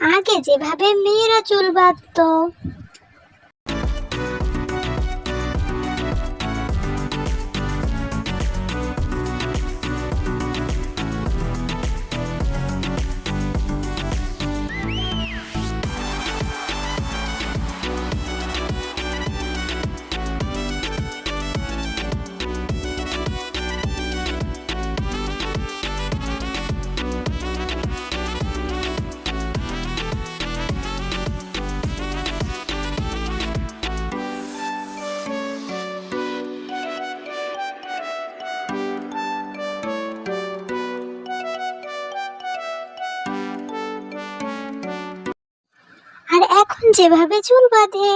আগে যেভাবে মেয়েরা চুল বাঁধতো আর এখন যেভাবে চুল বাঁধে।